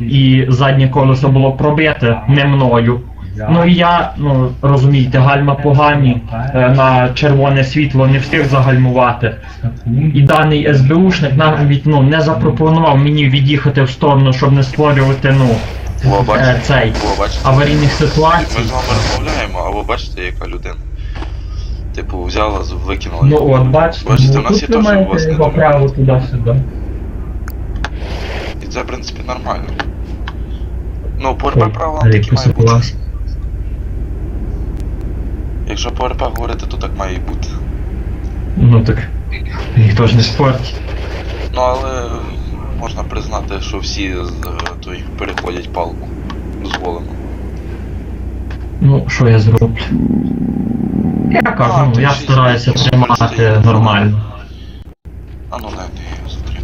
і заднє колесо було пробите не мною. Ну і я, ну розумієте, гальма погані, е, на червоне світло не встиг загальмувати. І даний СБУшник навіть ну, не запропонував мені від'їхати в сторону, щоб не створювати ну, О, е, цей О, бачите? аварійних Ми з вами розмовляємо, а ви бачите, яка людина? Типу, взяла, з- викинула. Ну от бачите, Бачите, ну, в нас є тут ви теж маєте не його право туди-сюди. Це, в принципі, нормально. Ну, по РП правилам такі має бути. Якщо по РП говорити, то так має і бути. Ну так ніхто ж не спортить. Ну, але можна признати, що всі з той переходять палку. Дозволено. Ну, що я зроблю? Я кажу, ну, я стараюся тримати нормально. А ну дай мені його затримаю.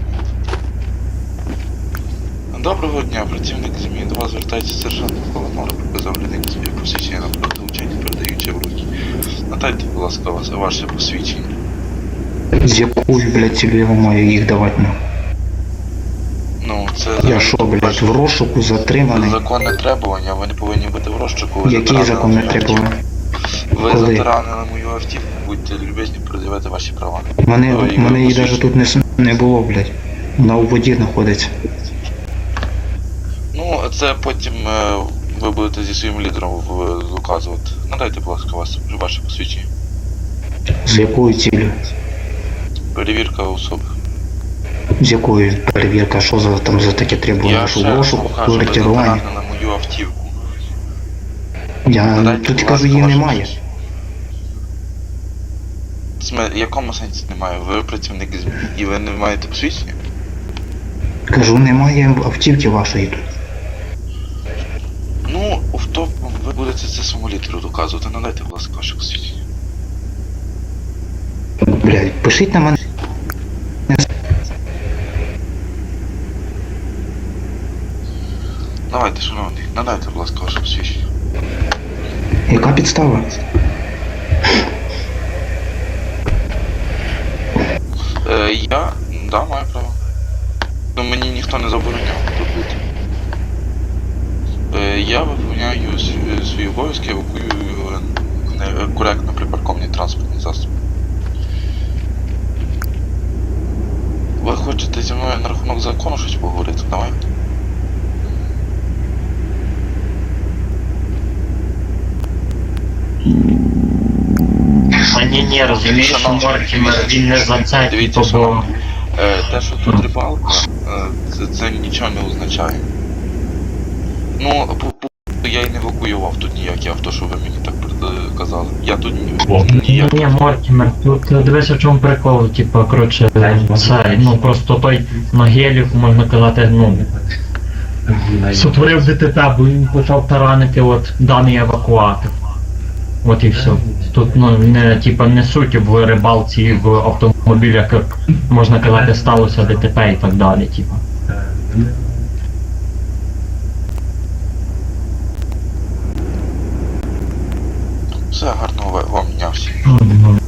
Доброго дня, працівник ЗМІ. До вас звертається сержант Коломора, показав людині своє посвідчення на продовження, передаючи в руки. Надайте, будь ласка, вас, ваше посвідчення. З якою, блядь, цілею я маю їх давати на? Ну, це Я що, блядь, в розшуку затриманий? законне требування, ви не повинні бути в розшуку. Ви Який затаранили закон не мою требував? автівку. Ви Коли? затаранили мою автівку, будьте любезні пред'явити ваші права. Мене, Ой, мене її навіть тут не, с- не було, блядь. Вона у воді знаходиться. Ну, це потім е, ви будете зі своїм лідером в- доказувати. Надайте, будь ласка, вас, ваше посвідчення. З якою цілею? Перевірка особи. З якою перевірка, що за там за таке требування? Ви квартирування? затаранили мою автівку. Я Надайте, тут кажу, її немає. В якому сенсі немає? Ви працівник ЗМІ і ви не маєте посвідчення? Кажу, немає автівки вашої тут. Ну, в топ ви будете це своєму лідеру доказувати. Надайте, будь ласка, ваше посвідчення. Блядь, пишіть на мене. Давайте, шановний, надайте, будь ласка, ваше посвідчення. Яка підстава? Е, я, да, маю право. Ну мені ніхто не забороняв тут бути. Я виповняю свої, обов'язки, евакуюю е, коректно припарковані транспортні засоби. Ви хочете зі мною на рахунок закону щось поговорити? Давай. А ні, ні, розумієш, що він не за це, Дивіться, бо. Е, те, що тут рибалка, е, це, це нічого не означає. Ну, по, по, я і не евакуював тут ніякі авто, що ви мені так е, казали. Я тут ні, Ні, ніяк. ні, Мортімер, тут е, дивись, в чому прикол, типу, коротше, це, ну просто той на геліку, можна казати, ну, сотворив ДТП, бо він почав таранити от даний евакуатор. От і все. Тут ну не типа не суть в рибалці в автомобілях, як можна казати, сталося ДТП і так далі, типа. Все гарного вам дня всім.